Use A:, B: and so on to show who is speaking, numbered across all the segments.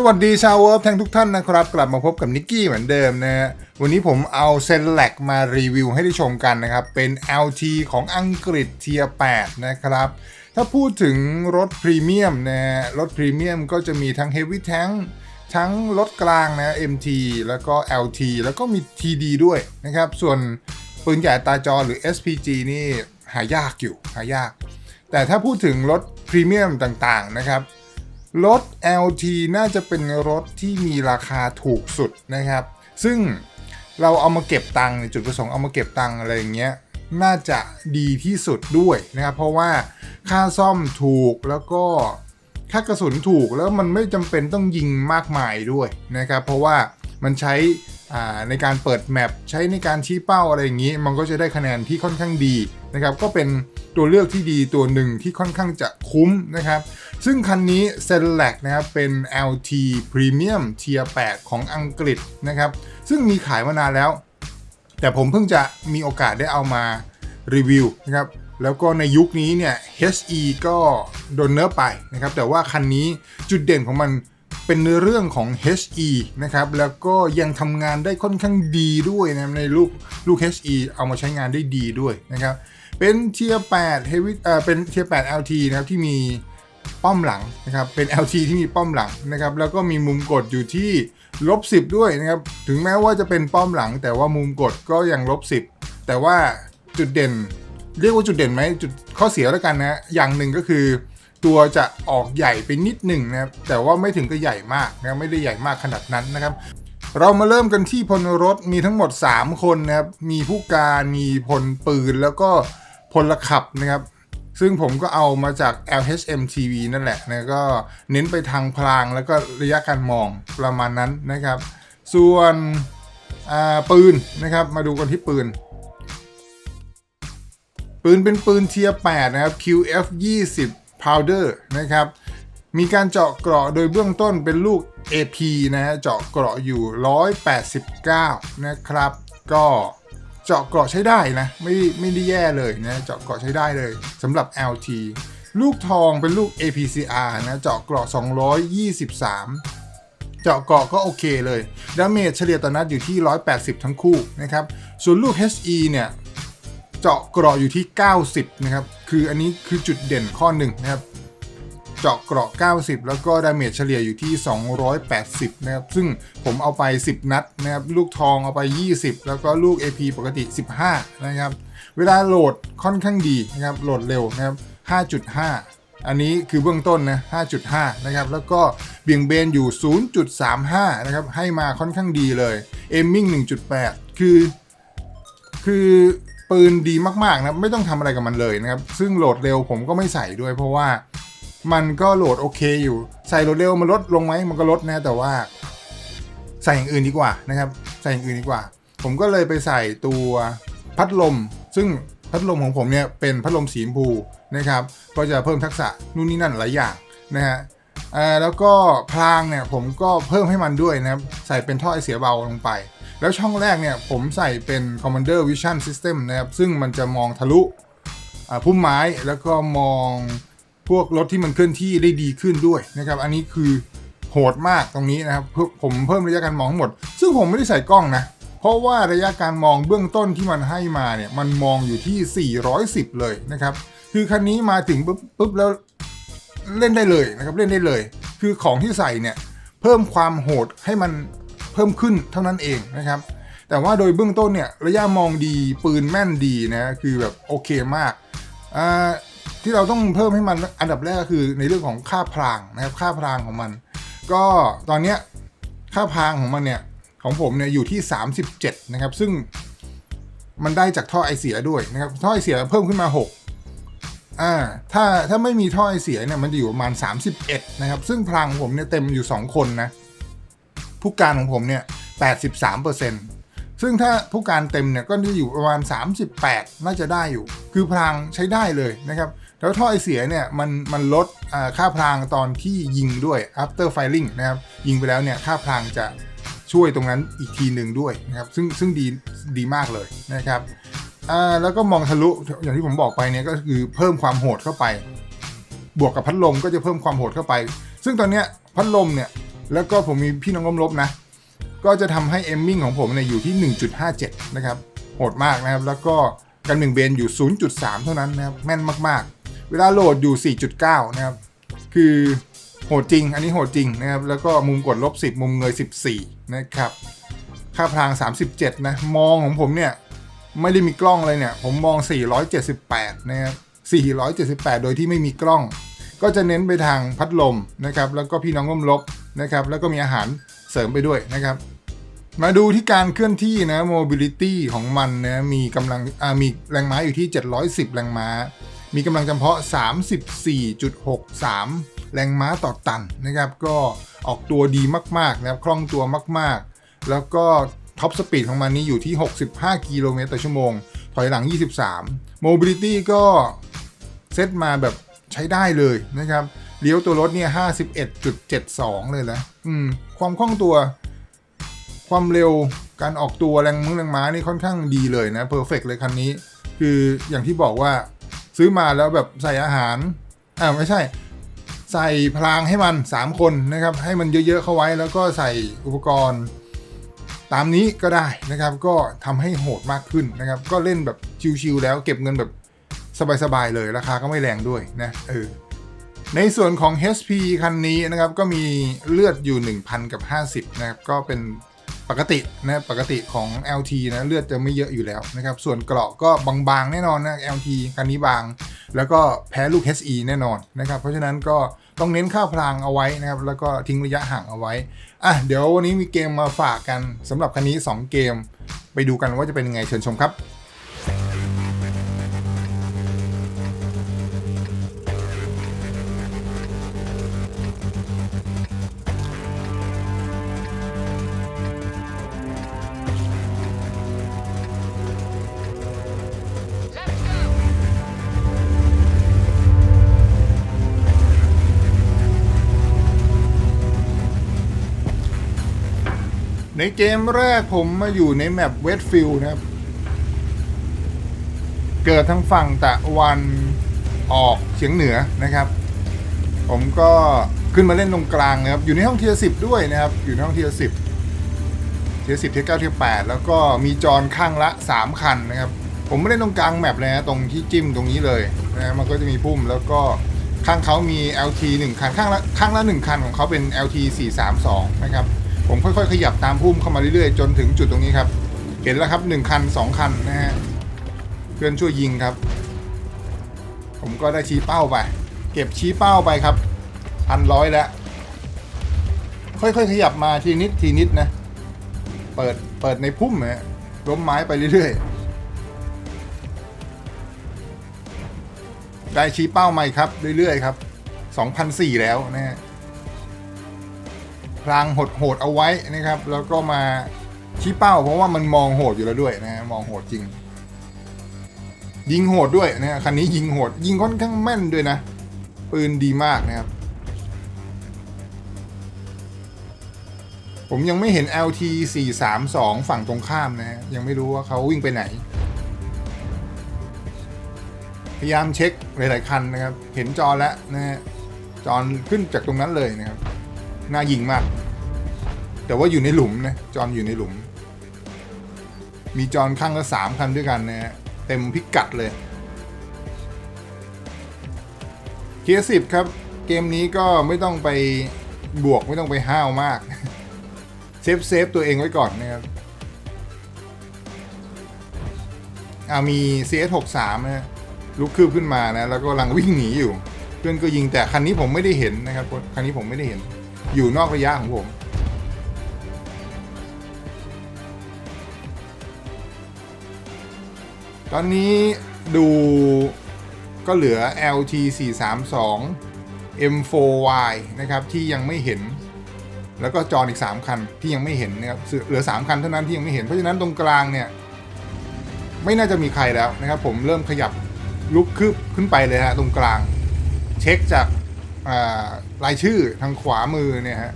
A: สวัสดีชาวเวิร์ฟทั้งทุกท่านนะครับ กลับมาพบกับนิกกี้เหมือนเดิมนะฮะวันนี้ผมเอาเซนแลกมารีวิวให้ได้ชมกันนะครับ เป็น LT ของอังกฤษเทีย8นะครับ ถ้าพูดถึงรถพรีเมียมนะฮะรถพรีเมียมก็จะมีทั้ง Heavy Tank ทั้งรถกลางนะ MT แล้วก็ LT แล้วก็มี TD ด้วยนะครับ ส่วนปืนใหญ่ตาจอหรือ SPG นี่หายากอยู่หายาก แต่ถ้าพูดถึงรถพรีเมียมต่างๆนะครับ รถ LT น่าจะเป็นรถที่มีราคาถูกสุดนะครับ ซึ่งเราเอามาเก็บตังค์จุดประสงค์เอามาเก็บตังค์อะไรอย่างเงี้ยน่าจะดีที่สุดด้วยนะครับ เพราะว่าค่าซ่อมถูกแล้วก็ค่ากระสุนถูกแล้วมันไม่จำเป็นต้องยิงมากมายด้วยนะครับ เพราะว่ามันใช้ในการเปิดแมปใช้ในการชี้เป้าอะไรอย่างนี้ มันก็จะได้คะแนนที่ค่อนข้างดีนะครับ ก็เป็น ตัวเลือกที่ดีตัวหนึ่งที่ค่อนข้างจะคุ้มนะครับ ซึ่งคันนี้ c e l e c นะครับเป็น LT Premium Tier 8ของอังกฤษนะครับ ซึ่งมีขายมานานแล้ว แต่ผมเพิ่งจะมีโอกาสได้เอามารีวิวนะครับแล้วก็ในยุคนี้เนี่ย HE ก็โดนเนื้อไปนะครับ แต่ว่าคันนี้จุดเด่นของมันเป็นเรื่องของ HE นะครับ แล้วก็ยังทำงานได้ค่อนข้างดีด้วยนะในลูกลูก HE เอามาใช้งานได้ดีด้วยนะครับ เป็นเทียร์8 Heavy เอ่อเป็นเทียร์8 LT นะครับที่มีป้อมหลังนะครับเป็น LT ที่มีป้อมหลังนะครับแล้วก็มีมุมกดอยู่ที่ลบ10 ด้วยนะครับถึงแม้ว่าจะเป็นป้อมหลัง แต่ว่ามุมกดก็ยังลบ10 แต่ว่าจุดเด่น เรียกว่าจุดเด่นไหมจุดข้อเสียแล้วกันนะอย่างหนึ่งก็คือ ตัวจะออกใหญ่ไปนิดหนึ่งนะครับแต่ว่าไม่ถึงกับใหญ่มากนะไม่ได้ใหญ่มากขนาดนั้นนะครับเรามาเริ่มกันที่พลรถมีทั้งหมด 3 คนนะครับ มีผู้การ มีพลปืน แล้วก็ พลขับนะครับ ซึ่งผมก็เอามาจาก LHM TV นั่นแหละนะก็เน้นไปทางพลางแล้วก็ระยะการมองประมาณนั้นนะครับ ส่วนปืนนะครับ มาดูกันที่ปืน ปืนเป็นปืนเทียร์8นะครับ QF 20 powder นะครับมีการเจาะเกราะโดยเบื้องต้นเป็นลูก AP นะฮะเจาะเกราะอยู่ 189 นะครับ ก็ เจาะเกราะใช้ได้นะ ไม่ไม่ได้แย่เลยนะเจาะเกราะใช้ได้เลยสำหรับ LT ลูกทองเป็นลูก APCR นะเจาะเกราะ 223 เจาะเกราะก็โอเคเลยดาเมจเฉลี่ยต่อนัดอยู่ที่ 180 ทั้งคู่นะครับ ส่วนลูก HE เนี่ยเจาะเกราะอยู่ที่ 90 นะครับ คืออันนี้คือจุดเด่นข้อหนึ่งนะครับ เจาะเกราะ 90 แล้วก็ดาเมจเฉลี่ยอยู่ที่ 280 นะครับ ซึ่งผมเอาไป 10 นัดนะครับ ลูกทองเอาไป 20 แล้วก็ลูก AP ปกติ 15 นะครับ เวลาโหลดค่อนข้างดีนะครับ โหลดเร็วนะครับ 5.5อันนี้คือเบื้องต้นนะ 5.5 นะครับ แล้วก็เบี่ยงเบนอยู่ 0.35 นะครับ ให้มาค่อนข้างดีเลย เอมมิ่ง 1.8 คือ คือปืนดีมาก ๆ นะ ไม่ต้องทำอะไรกับมันเลยนะครับ ซึ่งโหลดเร็วผมก็ไม่ใส่ด้วยเพราะว่า มันก็โหลดโอเคอยู่ ใส่โหลดเร็วมันลดลงไหมมันก็ลดนะแต่ว่า ใส่อย่างอื่นดีกว่านะครับ ใส่อย่างอื่นดีกว่า ผมก็เลยไปใส่ตัวพัดลม ซึ่งพัดลมของผมเนี่ยเป็นพัดลมสีชมพูนะครับ ก็จะเพิ่มทักษะนู่นนี่นั่นหลายอย่างนะฮะแล้วก็พรางเนี่ยผมก็เพิ่มให้มันด้วยนะครับ ใส่เป็นท่อไอเสียเบาลงไป แล้วช่องแรกเนี่ยผมใส่เป็น Commander Vision System นะครับ ซึ่งมันจะมองทะลุอ่าพุ่มไม้แล้วก็มอง พวกรถที่มันเคลื่อนที่ได้ดีขึ้นด้วยนะครับ อันนี้คือโหดมากตรงนี้นะครับผมเพิ่มระยะการมองทั้งหมด ซึ่งผมไม่ได้ใส่กล้องนะ เพราะว่าระยะการมองเบื้องต้นที่มันให้มาเนี่ยมันมองอยู่ที่ 410 เลยนะครับ คือคันนี้มาถึงปุ๊บปุ๊บแล้วเล่นได้เลยนะครับเล่นได้เลย คือของที่ใส่เนี่ยเพิ่มความโหดให้มันเพิ่มขึ้นเท่านั้นเองนะครับแต่ว่าโดยเบื้องต้นเนี่ยระยะมองดีปืนแม่นดีนะคือแบบโอเคมากอ่า ที่เราต้องเพิ่มให้มันอันดับแรกก็คือในเรื่องของค่าพรางนะครับ ค่าพรางของมัน ก็ตอนเนี้ยค่าพรางของมันเนี่ยของผมเนี่ยอยู่ที่ 37 นะครับ ซึ่งมันได้จากท่อไอเสียด้วยนะครับท่อไอเสียเพิ่มขึ้นมา 6 อ่าถ้าถ้าไม่มีท่อไอเสียเนี่ยมันจะอยู่ประมาณ 31 นะครับ ซึ่งพลังของผมเนี่ยเต็มอยู่ 2 คนนะผู้การของผมเนี่ย 83%ซึ่งถ้าผู้การเต็มเนี่ยก็จะอยู่ประมาณ 38 น่าจะได้อยู่ คือพลังใช้ได้เลยนะครับ แล้วท่อไอเสียเนี่ยมันมันลดค่าพลางตอนที่ยิงด้วย after firing นะครับยิงไปแล้วเนี่ยค่าพลางจะช่วยตรงนั้นอีกทีหนึ่งด้วยนะครับซึ่งซึ่งดีดีมากเลยนะครับแล้วก็มองทะลุอย่างที่ผมบอกไปเนี่ยก็คือเพิ่มความโหดเข้าไป บวกกับพัดลมก็จะเพิ่มความโหดเข้าไป ซึ่งตอนเนี้ยพัดลมเนี่ยแล้วก็ผมมีพี่น้องล้มลบนะก็จะทำให้เอมมิ่งของผมเนี่ยอยู่ที่ 1.57 นะครับโหดมากนะครับ แล้วก็กันหนึ่งเบนอยู่ 0.3 เท่านั้นนะครับแม่นมากๆ เวลาโหลดอยู่ 4.9 นะครับ คือโหดจริง อันนี้โหดจริงนะครับ แล้วก็มุมกดลบ 10 มุมเงย 14 นะครับ ค่าพลาง 37 นะ มองของผมเนี่ย ไม่ได้มีกล้องเลยเนี่ย ผมมอง 478 นะครับ 478 โดยที่ไม่มีกล้อง ก็จะเน้นไปทางพัดลมนะครับ แล้วก็พี่น้องร่มลบนะครับ แล้วก็มีอาหารเสริมไปด้วยนะครับ มาดูที่การเคลื่อนที่นะ mobility ของมันนะ มีกำลังมีแรงม้าอยู่ที่ 710 แรงม้า มีกำลังจำเพาะ 34.63 แรงม้าต่อตันนะครับก็ออกตัวดีมากๆนะครับคล่องตัวมากๆ แล้วก็ท็อปสปีดของมันนี้อยู่ที่ 65 กิโลเมตรต่อชั่วโมง ถอยหลัง 23 mobility ก็เซตมาแบบใช้ได้เลยนะครับเลี้ยวตัวรถเนี่ย51.72 เลยนะอืมความคล่องตัว ความเร็วการออกตัวแรงมือแรงม้านี่ค่อนข้างดีเลยนะเพอร์เฟกเลยคันนี้ คืออย่างที่บอกว่า ซื้อมาแล้วแบบใส่อาหารอ่าไม่ใช่ ใส่พลางให้มัน 3 คนนะครับ ให้มันเยอะๆเข้าไว้แล้วก็ใส่อุปกรณ์ตามนี้ก็ได้นะครับ ก็ทำให้โหดมากขึ้นนะครับ ก็เล่นแบบชิวๆแล้วเก็บเงินแบบสบายๆเลยราคาก็ไม่แรงด้วยนะเออในส่วนของ HP คันนี้นะครับ ก็มีเลือดอยู่ 1,000 กับ 50 นะครับ ก็เป็น ปกตินะปกติของ LT นะเลือดจะไม่เยอะอยู่แล้วนะครับ ส่วนเกราะก็บางๆ แน่นอนนะ LT คันนี้บาง แล้วก็แพ้ลูก HE แน่นอนนะครับ เพราะฉะนั้นก็ต้องเน้นค่าพลังเอาไว้นะครับ แล้วก็ทิ้งระยะห่างเอาไว้อะเดี๋ยววันนี้มีเกมมาฝากกันสำหรับคันนี้ 2 เกม ไปดูกันว่าจะเป็นยังไงเชิญชมครับ ในเกมแรกผมมาอยู่ในแมปเวสฟิลด์นะครับ เกิดทางฝั่งตะวันออกเฉียงเหนือนะครับ ผมก็ขึ้นมาเล่นตรงกลางนะครับ อยู่ในห้องเทียสิบด้วยนะครับ อยู่ในห้องเทียสิบเทียสิบเทียเก้าเทียแปดแล้วก็มีจอนข้างละ3คันนะครับ ผมไม่ได้ตรงกลางแมปเลยนะตรงที่จิ้มตรงนี้เลยนะมันก็จะมีพุ่มแล้วก็ข้างเขามี LT 1คันข้างละข้างละ1คันของเขาเป็น LT 432นะครับ ผมค่อยๆ ขยับตามพุ่มเข้ามาเรื่อยๆ จนถึงจุดตรงนี้ครับ เห็นแล้วครับ1คัน2คันนะฮะเพื่อนช่วยยิงครับ ผมก็ได้ชี้เป้าไป เก็บชี้เป้าไปครับพันร้อยแล้ว ค่อยๆ ขยับมาทีนิดทีนิดนะ เปิดเปิดในพุ่มนะล้มไม้ไปเรื่อยๆ ได้ชี้เป้าใหม่ครับ เรื่อยๆ ครับ2,004แล้วนะฮะ พลางโหดๆเอาไว้นะครับ แล้วก็มาชี้เป้า เพราะว่ามันมองโหดอยู่แล้วด้วยนะมองโหดจริง ยิงโหดด้วยนะคันนี้ยิงโหด ยิงค่อนข้างแม่นด้วยนะ ปืนดีมากนะครับ ผมยังไม่เห็น LT 432ฝั่งตรงข้ามนะ ยังไม่รู้ว่าเขาวิ่งไปไหน พยายามเช็คหลาย ๆ คันนะครับ เห็นจอแล้วนะจอขึ้นจากตรงนั้นเลยนะครับ น่ายิงมาก แต่ว่าอยู่ในหลุมนะจอนอยู่ในหลุม มีจอนข้างละสามคันด้วยกันนะฮะเต็มพิกัดเลยเคียสิบครับ เกมนี้ก็ไม่ต้องไปบวกไม่ต้องไปห้าวมาก เซฟเซฟตัวเองไว้ก่อนนะครับอามี CS63 นะฮะลุกคืบขึ้นมานะ แล้วก็กำลังวิ่งหนีอยู่ เพื่อนก็ยิงแต่คันนี้ผมไม่ได้เห็นนะครับ คันนี้ผมไม่ได้เห็น อยู่นอกระยะของผม ตอนนี้ดูก็เหลือ LT 432 M4Y นะครับ ที่ยังไม่เห็น แล้วก็จออีก 3 คันที่ยังไม่เห็นนะครับเหลือ 3 คันเท่านั้นที่ยังไม่เห็น เพราะฉะนั้นตรงกลางเนี่ย ไม่น่าจะมีใครแล้วนะครับ ผมเริ่มขยับลุกคืบขึ้นไปเลยฮะตรงกลาง เช็คจาก รายชื่อทางขวามือเนี่ยฮะ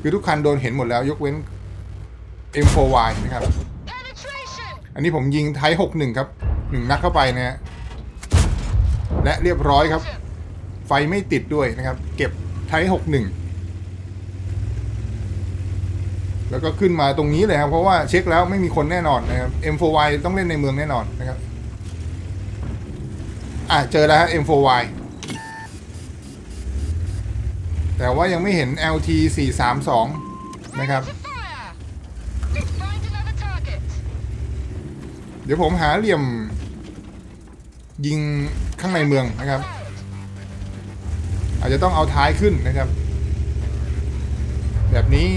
A: คือทุกคันโดนเห็นหมดแล้วยกเว้น M4Y นะครับ อันนี้ผมยิงไทย61 ครับหนึ่งนัดเข้าไปนะฮะ และเรียบร้อยครับ ไฟไม่ติดด้วยนะครับ เก็บไทย61 แล้วก็ขึ้นมาตรงนี้เลยครับ เพราะว่าเช็คแล้วไม่มีคนแน่นอนนะครับ M4Y ต้องเล่นในเมืองแน่นอนนะครับ อะเจอแล้วฮะ M4Y แต่ว่ายังไม่เห็น LT 432 นะครับ เดี๋ยวผมหาเหลี่ยม ยิงข้างในเมืองนะครับ อาจจะต้องเอาท้ายขึ้นนะครับ แบบนี้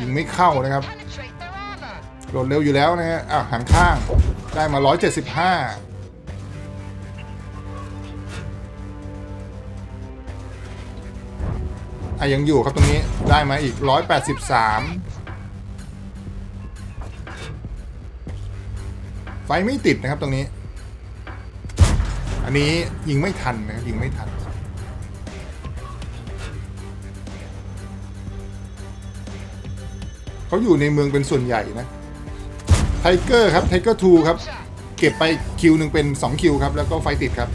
A: ยิงไม่เข้านะครับโหลดเร็วอยู่แล้วนะฮะอะหันข้างได้มา 175 อะยังอยู่ครับตรงนี้ได้มาอีก 183 ไฟไม่ติดนะครับตรงนี้ อันนี้ยิงไม่ทันนะครับยิงไม่ทัน เขาอยู่ในเมืองเป็นส่วนใหญ่นะไทเกอร์ครับไทเกอร์2ครับ เก็บไปคิวหนึ่งเป็น 2 คิวครับ แล้วก็ไฟติดครับ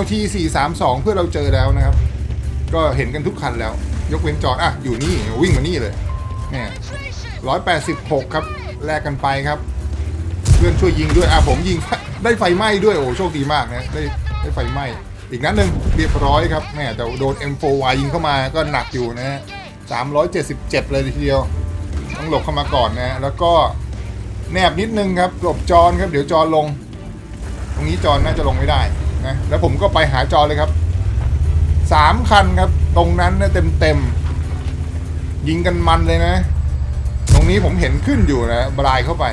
A: LT 432 เพื่อเราเจอแล้วนะครับ ก็เห็นกันทุกคันแล้ว ยกเว้นจอดอะ อยู่นี่วิ่งมานี่เลยแหม
B: Penetration.
A: 186ครับแลกกันไปครับ เพื่อนช่วยยิงด้วยอะผมยิงได้ไฟไหม้ด้วยโอ้โชคดีมากนะได้ได้ไฟไหม้อีกนัดหนึ่งเรียบร้อยครับแม่แต่โดน M4Y ยิงเข้ามาก็หนักอยู่นะฮะ377เลยทีเดียว ต้องหลบเข้ามาก่อนนะ แล้วก็แนบนิดนึงครับหลบจอนครับ เดี๋ยวจอนลง ตรงนี้จอนน่าจะลงไม่ได้ นะแล้วผมก็ไปหาจอเลยครับสามคันครับ ตรงนั้นเนะเต็มเต็มๆยิงกันมันเลยนะ ตรงนี้ผมเห็นขึ้นอยู่นะบลายเข้าไป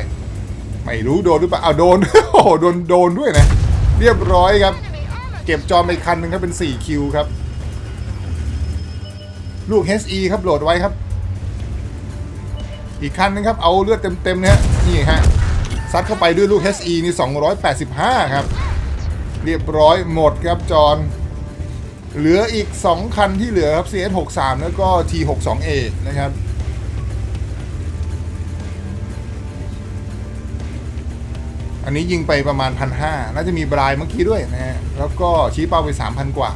A: ไม่รู้โดนหรือเปล่าเอาวโดนโอ้โดนโดนด้วยนะ เรียบร้อยครับ เก็บจอไปคันหนึ่งครับเป็น4คิวครับ ลูก HE ครับโหลดไว้ครับ อีกคันนึงครับ เอาเลือดเต็มๆนี่ยนี่ฮะซัดเข้าไปด้วยลูก HE นี่285 ครับ เรียบร้อยหมดครับจอนเหลืออีก 2 คันที่เหลือครับ CS63 แล้วก็ T62A นะครับอันนี้ยิงไปประมาณพันห้าน่าจะมีบรายเมื่อกี้ด้วยนะฮะ แล้วก็ชี้เป้าไปสามพันกว่า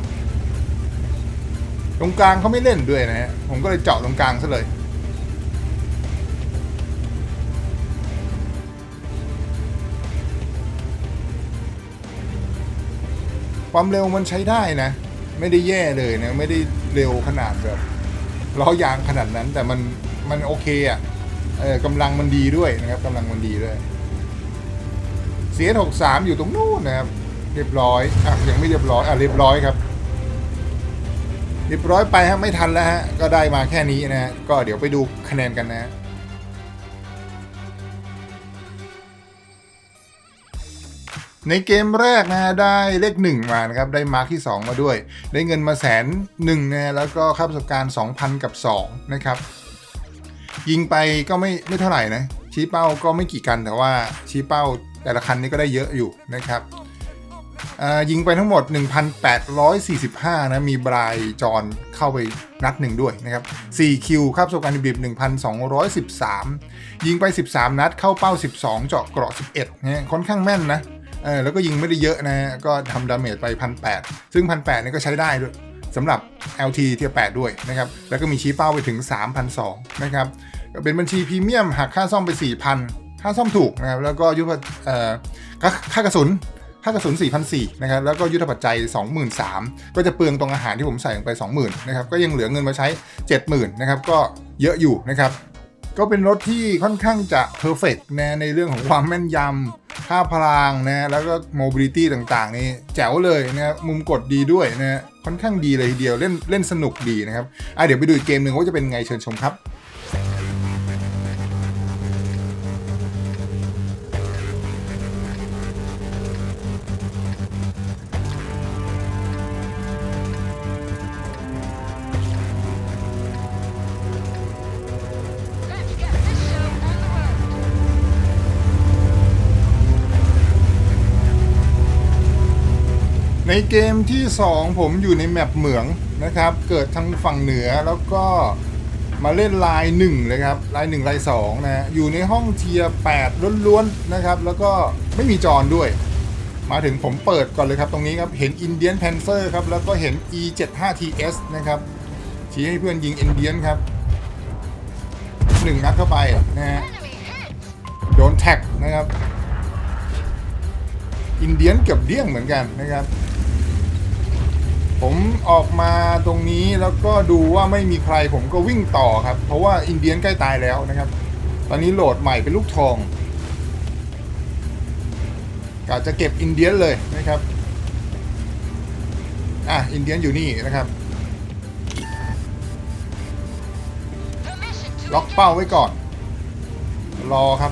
A: ตรงกลางเขาไม่เล่นด้วยนะฮะ ผมก็เลยเจาะตรงกลางซะเลย ความเร็วมันใช้ได้นะ ไม่ได้แย่เลยนะ ไม่ได้เร็วขนาดแบบล้อยางขนาดนั้น แต่มันมันโอเคอะ่ะเออกำลังมันดีด้วยนะครับกำลังมันดีด้วยเสียหกสามอยู่ตรงนู้นนะครับ เรียบร้อยอะยังไม่เรียบร้อยอะเรียบร้อยครับ เรียบร้อยไปฮะไม่ทันแล้วฮะก็ได้มาแค่นี้นะฮะก็เดี๋ยวไปดูคะแนนกันนะฮะ ในเกมแรกนะฮะได้เลขหนึ่งมานะครับ ได้มาร์คที่ 2 มาด้วย ได้เงินมาแสนหนึ่งนะแล้วก็ค่าประสบการณ์ 2,000 กับ 2 นะครับ ยิงไปก็ไม่ไม่เท่าไหร่นะ ชี้เป้าก็ไม่กี่กันแต่ว่าชี้เป้าแต่ละคันนี้ก็ได้เยอะอยู่นะครับยิงไปทั้งหมด 1,845 นะ มีบรายจอนเข้าไปนัดหนึ่งด้วยนะครับ4คิวครับประสบการณ์ดิบ1,213 ยิงไป 13 นัดเข้าเป้า 12 เจาะเกราะ 11นะค่อนข้างแม่นนะ เออแล้วก็ยิงไม่ได้เยอะนะก็ทำดาเมจไป1,800ซึ่ง1,800นี่ก็ใช้ได้ด้วยสำหรับ LT เทียร์8ด้วยนะครับ แล้วก็มีชี้เป้าไปถึง3,200นะครับเป็นบัญชีพรีเมียมหักค่าซ่อมไป 4,000 ค่าซ่อมถูกนะครับ แล้วก็ยุทธค่าค่ากระสุนค่ากระสุน4,400นะครับ แล้วก็ยุทธปัจจัย 23,000 ก็จะเปลืองตรงอาหารที่ผมใส่ลงไป 20,000นะครับ ก็ยังเหลือเงินมาใช้ 70,000นะครับ ก็เยอะอยู่นะครับ ก็เป็นรถที่ค่อนข้างจะเพอร์เฟกนะในเรื่องของความแม่นยำค่าพลังนะแล้วก็โมบิลิตี้ต่างๆ นี่แจ๋วเลยนะมุมกดดีด้วยนะค่อนข้างดีเลยทีเดียวเล่นเล่นสนุกดีนะครับอะเดี๋ยวไปดูอีกเกมหนึ่งว่าจะเป็นไงเชิญชมครับ เกมที่ 2 ผมอยู่ในแมปเหมืองนะครับ เกิดทางฝั่งเหนือแล้วก็มาเล่นลาย1เลยครับลาย1ลาย2นะอยู่ในห้องเทียร์8ล้วนๆนะครับ แล้วก็ไม่มีจอนด้วย มาถึงผมเปิดก่อนเลยครับ ตรงนี้ครับ เห็น Indian Panzer ครับ แล้วก็เห็น E75TS นะครับ ชี้ให้เพื่อนยิง Indian ครับหนึ่งนัดเข้าไปนะฮะโดนแท็กนะครับ อินเดียนเกือบเดี้ยงเหมือนกันนะครับ ผมออกมาตรงนี้แล้วก็ดูว่าไม่มีใครผมก็วิ่งต่อครับ เพราะว่าอินเดียนใกล้ตายแล้วนะครับ ตอนนี้โหลดใหม่เป็นลูกทองกะจะเก็บอินเดียนเลยนะครับอะอินเดียนอยู่นี่นะครับ ล็อกเป้าไว้ก่อน รอครับ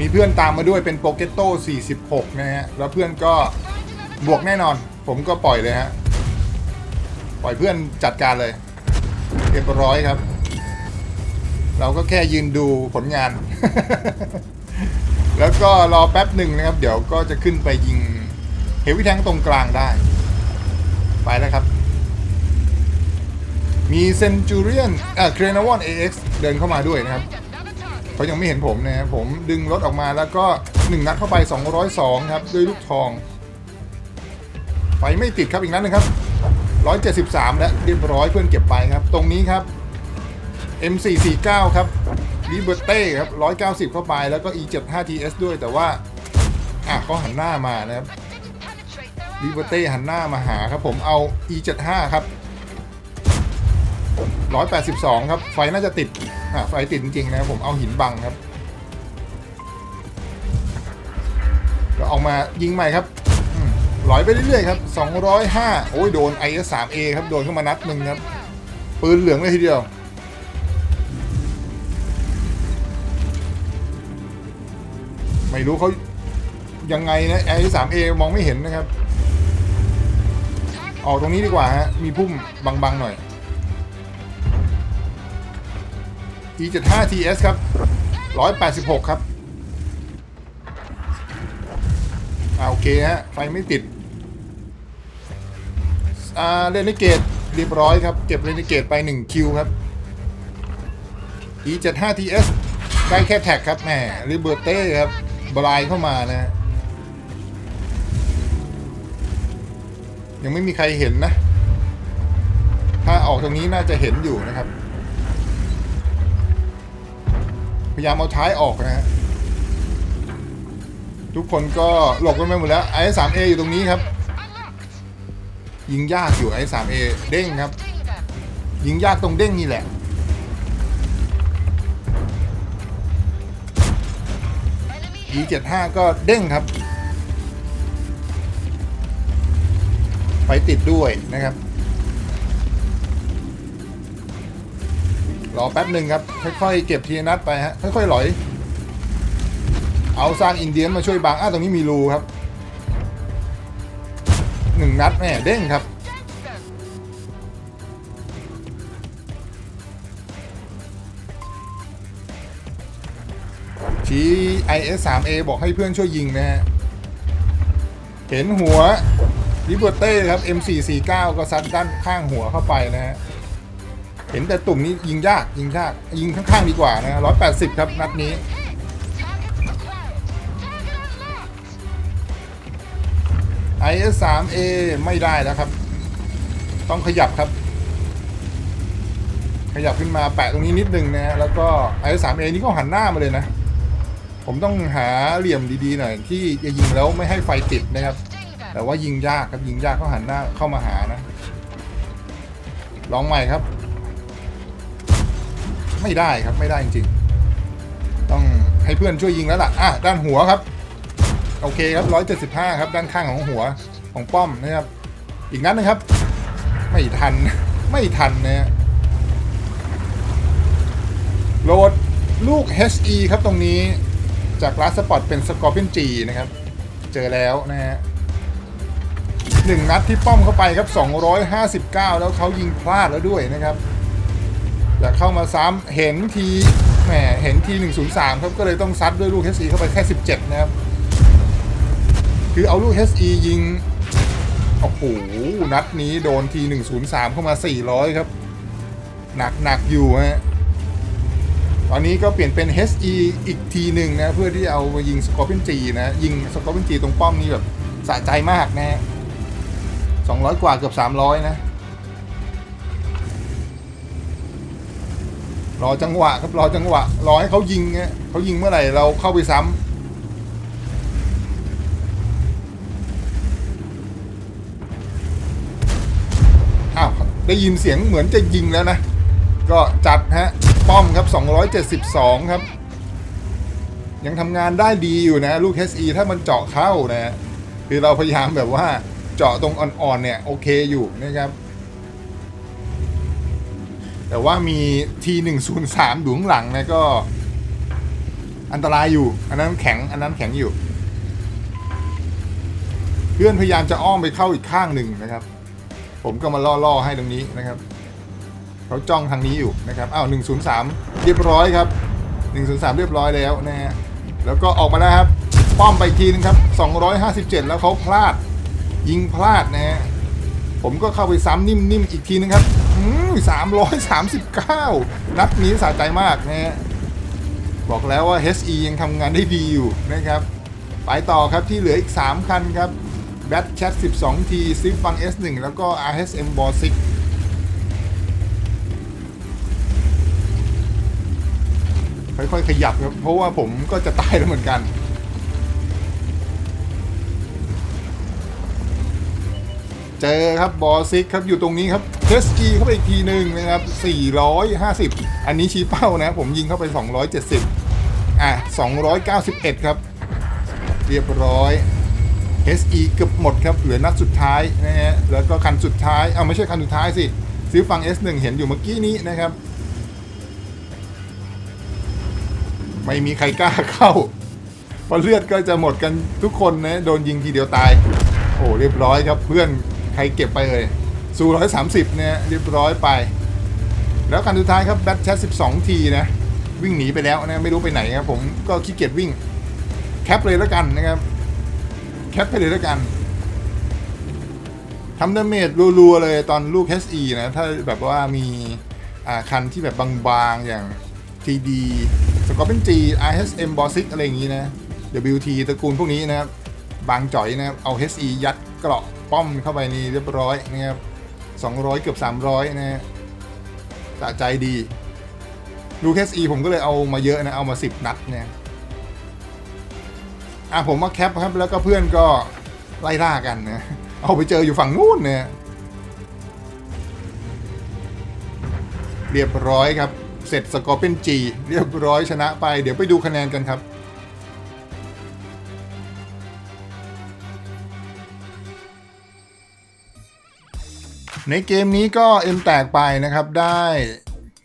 A: มีเพื่อนตามมาด้วยเป็นโปเกตโต้46 นะฮะ แล้วเพื่อนก็ บวกแน่นอน ผมก็ปล่อยเลยฮะ ปล่อยเพื่อนจัดการเลย เรียบร้อยครับ เราก็แค่ยืนดูผลงาน แล้วก็รอแป๊บหนึ่งนะครับ เดี๋ยวก็จะขึ้นไปยิงเฮวี่แทงตรงกลางได้ ไปแล้วครับ มีเซนจูเรียนอ่าเครนาวอน AX เดินเข้ามาด้วยนะครับเขายังไม่เห็นผมนะครับผมดึงรถออกมาแล้วก็หนึ่งนัดเข้าไป 202 ครับ ด้วยลูกทอง ไฟไม่ติดครับอีกนัดหนึงครับ 173 แล้วเรียบร้อยเพื่อนเก็บไปครับ ตรงนี้ครับ M449 ครับ l i b e r t ครับ 190 เข้าไปแล้วก็ E75TS ด้วยแต่ว่าอะเขาหันหน้ามานะครับ
B: But didn't penetrate
A: หันหน้ามาหาครับผมเอา E75 ครับ 182 ครับ ไฟน่าจะติดอะไฟติดจริงๆนะครับผมเอาหินบังครับแล้วออกมายิงใหม่ครับ ลอยไปเรื่อยๆครับ 205 โอ้ยโดน IS3A ครับ โดนเข้ามานัดหนึ่งครับ ปืนเหลืองเลยทีเดียว ไม่รู้เขายังไงนะ IS3A มองไม่เห็นนะครับ ออกตรงนี้ดีกว่าฮะ มีพุ่มบัง ๆ หน่อย E75TS ครับ 186 ครับอ่าโอเคฮะ ไฟไม่ติด อ่าเรนเกตเรียบร้อยครับ เก็บเรนเกตไป 1 คิวครับ E75TS ได้แค่แท็กครับแหมริเบอร์เต้ครับบลายเข้ามานะฮะยังไม่มีใครเห็นนะ ถ้าออกตรงนี้น่าจะเห็นอยู่นะครับ พยายามเอาท้ายออกนะฮะทุกคนก็หลบกันไปหมดแล้ว i 3 a อยู่ตรงนี้ครับ ยิงยากอยู่ i 3 a เอเด้งครับ ยิงยากตรงเด้งนี่แหละ
B: Enemy
A: E 7 5 ก็เด้งครับไฟติดด้วยนะครับ รอแป๊บหนึ่งครับ ค่อยๆ เก็บทีนัดไปฮะ ค่อยๆหลอย เอาสร้างอินเดียนมาช่วยบังอ้าวตรงนี้มีรูครับ หนึ่งนัดแม่เด้งครับชี้ IS 3 A บอกให้เพื่อนช่วยยิงนะฮะ เห็นหัวลิเบอร์เต้ครับ M449 ก็ซัดด้านข้างหัวเข้าไปนะฮะ เห็นแต่ตุ่มนี้ยิงยากยิงยาก ยิงข้างๆดีกว่านะ180ครับ นัดนี้ IS3A ไม่ได้แล้วครับ ต้องขยับครับ ขยับขึ้นมาแปะตรงนี้นิดนึงนะแล้วก็ IS3A นี่ก็หันหน้ามาเลยนะ ผมต้องหาเหลี่ยมดีๆหน่อย ที่จะยิงแล้วไม่ให้ไฟติดนะครับ แต่ว่ายิงยากครับยิงยากเขาหันหน้าเข้ามาหานะ ลองใหม่ครับ ไม่ได้ครับไม่ได้จริงๆ ต้องให้เพื่อนช่วยยิงแล้วล่ะอะด้านหัวครับ โอเคครับ175ครับด้านข้างของหัวของป้อมนะครับอีกนัดนึงครับ ไม่ทันไม่ทันนะฮะโหลดลูก HE ครับตรงนี้จากลาสปอตเป็นสกอร์เ o นจีนะครับ เจอแล้วนะฮะหนึ่งนัดที่ป้อมเข้าไปครับ 259 แล้วเขายิงพลาดแล้วด้วยนะครับอยากเข้ามาซ้ำเห็นทีแหมเห็นที 103 ครับก็เลยต้องซัดด้วยลูก HE เข้าไปแค่ 17 นะครับ คือเอาลูก HE ยิง โอ้โห นัดนี้โดนที 103 เข้ามา 400 ครับ หนักหนักอยู่ฮะไปอนนี้ก็เปลี่ยนเป็น HE อีกทีหนึ่งนะ เพื่อที่เอามายิงสกอร์ i o n จีนะ ยิงสกอร์ i o n จีตรงป้อมนี่แบบสะใจมากนะฮะ200 กว่าเกือบ 300 นะ รอจังหวะครับ รอจังหวะ รอให้เขายิงเนี่ยเขายิงเมื่อไหร่เราเข้าไปซ้ำ ได้ยินเสียงเหมือนจะยิงแล้วนะ ก็จัดฮะ ป้อมครับ 272 ครับ ยังทำงานได้ดีอยู่นะ ลูก HE ถ้ามันเจาะเข้านะฮะคือเราพยายามแบบว่าเจาะตรงอ่อนๆเนี่ย โอเคอยู่นะครับ แต่ว่ามี T103 อยู่ข้างหลังนะก็อันตรายอยู่ อันนั้นแข็ง อันนั้นแข็งอยู่ เพื่อนพยายามจะอ้อมไปเข้าอีกข้างหนึ่งนะครับ ผมก็มาล่อๆให้ตรงนี้นะครับเขาจ้องทางนี้อยู่นะครับอ้าว103 เรียบร้อยครับ 103 เรียบร้อยแล้วนะฮะแล้วก็ออกมาแล้วครับ ป้อมไปอีกทีนึงครับ 257 แล้วเขาพลาด ยิงพลาดนะฮะผมก็เข้าไปซ้ำนิ่มๆอีกทีนึงครับอืม339นัดนี้สะใจมากนะฮะบอกแล้วว่า HE ยังทำงานได้ดีอยู่นะครับ ไปต่อครับที่เหลืออีก 3 คันครับ Bat Chat 12T s i f f u n S1 แล้วก็ RSM b o 6ค่อยๆ ขยับครับ เพราะว่าผมก็จะตายแล้วเหมือนกัน เจอครับบอซิกครับอยู่ตรงนี้ครับเทสกีเข้าไปอีกทีหนึ่งนะครับ 450 อันนี้ชี้เป้านะ ผมยิงเข้าไป 270 อะ 291 ครับ เรียบร้อย SE เกือบหมดครับ เหลือนัดสุดท้ายนะฮะ แล้วก็คันสุดท้าย เอาไม่ใช่คันสุดท้ายสิ ซื้อฟัง S1 เห็นอยู่เมื่อกี้นี้นะครับ ไม่มีใครกล้าเข้า เพราะเลือดก็จะหมดกันทุกคนนะ โดนยิงทีเดียวตาย โอ้เรียบร้อยครับเพื่อนใครเก็บไปเลยสู่ร้อยสามสิบเนี่ยเรียบร้อยไป แล้วคันสุดท้ายครับแบทแชทสิบสองทีนะ วิ่งหนีไปแล้วนะ ไม่รู้ไปไหนครับผมก็ขี้เกียจวิ่งแคปเลยแล้วกันนะครับ แคปไปเลยแล้วกันทำดาเมจรัวๆเลยตอนลูก HE นะ ถ้าแบบว่ามีาคันที่แบบบางๆ อย่าง TD สกอร์เป็น G ISM b o s i c อะไรอย่างนี้นะ WT ตระกูลพวกนี้นะครับ บางจ่อยนะครับ เอา HE ยัดเกราะป้อมเข้าไปนี่เรียบร้อยนะครับ 200 เกือบ 300 นะฮะสะใจดี ลูก HE ผมก็เลยเอามาเยอะนะ เอามา 10 นัดเนี่ย อะผมมาแคปครับ แล้วก็เพื่อนก็ไล่ล่ากันนะ เอาไปเจออยู่ฝั่งนู้นเนี่ยเรียบร้อยครับ เสร็จสกอร์เป็นจีเรียบร้อยชนะไป เดี๋ยวไปดูคะแนนกันครับในเกมนี้ก็เอ็มแตกไปนะครับได้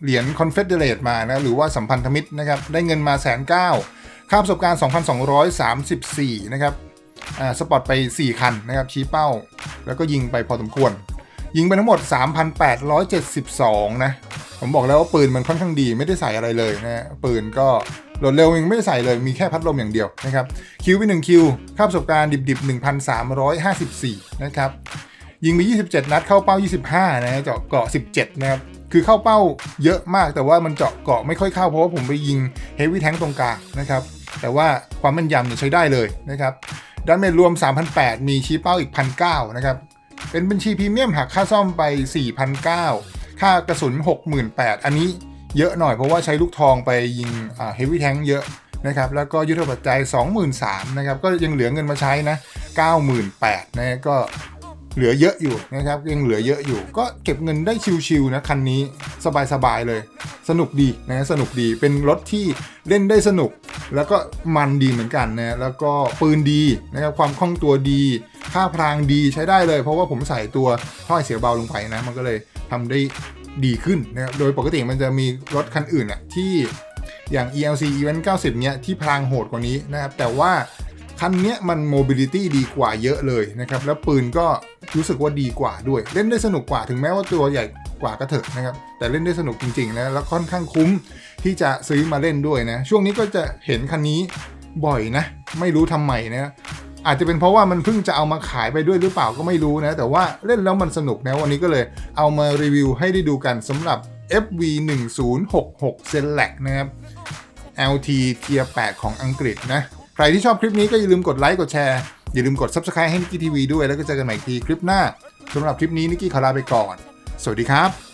A: เหรียญคอนเฟ d e r a t e มานะหรือว่าสัมพันธมิตรนะครับได้เงินมาแสนเก้า ค่าประสบการณ์ 2,234 นะครับอ่าสปอตไป 4 คันนะครับ ชี้เป้า แล้วก็ยิงไปพอสมควร ยิงไปทั้งหมด 3,872 นะ ผมบอกแล้วว่าปืนมันค่อนข้างดีไม่ได้ใส่อะไรเลยนะปืนก็โหลดเร็วยังไม่ได้ใส่เลยมีแค่พัดลมอย่างเดียวนะครับ คิวไป1คิวค่าประสบการณ์ดิบๆ 1,354 นะครับยิงไป 27 นัดเข้าเป้า 25 นะฮะเจาะเกาะ 17 นะครับ คือเข้าเป้าเยอะมากแต่ว่ามันเจาะเกาะไม่ค่อยเข้าเพราะว่าผมไปยิงเฮฟวี่แทงตรงกลางนะครับ แต่ว่าความแม่นยำเนี่ยใช้ได้เลยนะครับดาเมจรวม 3,008 มีชี้เป้าอีก 1,900 นะครับ เป็นบัญชีพรีเมียมหักค่าซ่อมไป 4,900 ค่ากระสุน 68,000 อันนี้เยอะหน่อยเพราะว่าใช้ลูกทองไปยิงเฮฟวี่แทงเยอะนะครับ แล้วก็ยุทธปัจจัย 23,000 นะครับ ก็ยังเหลือเงินมาใช้นะ 98,000 นะ ก็ เหลือเยอะอยู่นะครับยังเหลือเยอะอยู่ ก็เก็บเงินได้ชิวๆนะคันนี้สบายๆเลย สนุกดีนะสนุกดีเป็นรถที่เล่นได้สนุก แล้วก็มันดีเหมือนกันนะแล้วก็ปืนดีนะครับความคล่องตัวดีค่าพรางดีใช้ได้เลย เพราะว่าผมใส่ตัวท่อเสียเบาลงไปนะมันก็เลยทำได้ดีขึ้นนะครับโดยปกติมันจะมีรถคันอื่นอะที่อย่าง ELC Event 90 เนี้ยที่พรางโหดกว่านี้นะครับ แต่ว่า คันนี้มันโมบิลิตี้ดีกว่าเยอะเลยนะครับ แล้วปืนก็รู้สึกว่าดีกว่าด้วย เล่นได้สนุกกว่าถึงแม้ว่าตัวใหญ่กว่าก็เถอะนะครับ แต่เล่นได้สนุกจริงๆนะแล้วค่อนข้างคุ้มที่จะซื้อมาเล่นด้วยนะ ช่วงนี้ก็จะเห็นคันนี้บ่อยนะ ไม่รู้ทำไมนะอาจจะเป็นเพราะว่ามันเพิ่งจะเอามาขายไปด้วยหรือเปล่าก็ไม่รู้นะ แต่ว่าเล่นแล้วมันสนุกนะวันนี้ก็เลยเอามารีวิวให้ได้ดูกันสำหรับ FV 1 0 6 6 Select นะครับ LT เทียร์8ของอังกฤษนะ ใครที่ชอบคลิปนี้ก็อย่าลืมกดไลค์กดแชร์ อย่าลืมกด Subscribe ให้นิกกี้ทีวีด้วยแล้วก็เจอกันใหม่ทีคลิปหน้าสำหรับคลิปนี้นิกกี้ขอลาไปก่อน สวัสดีครับ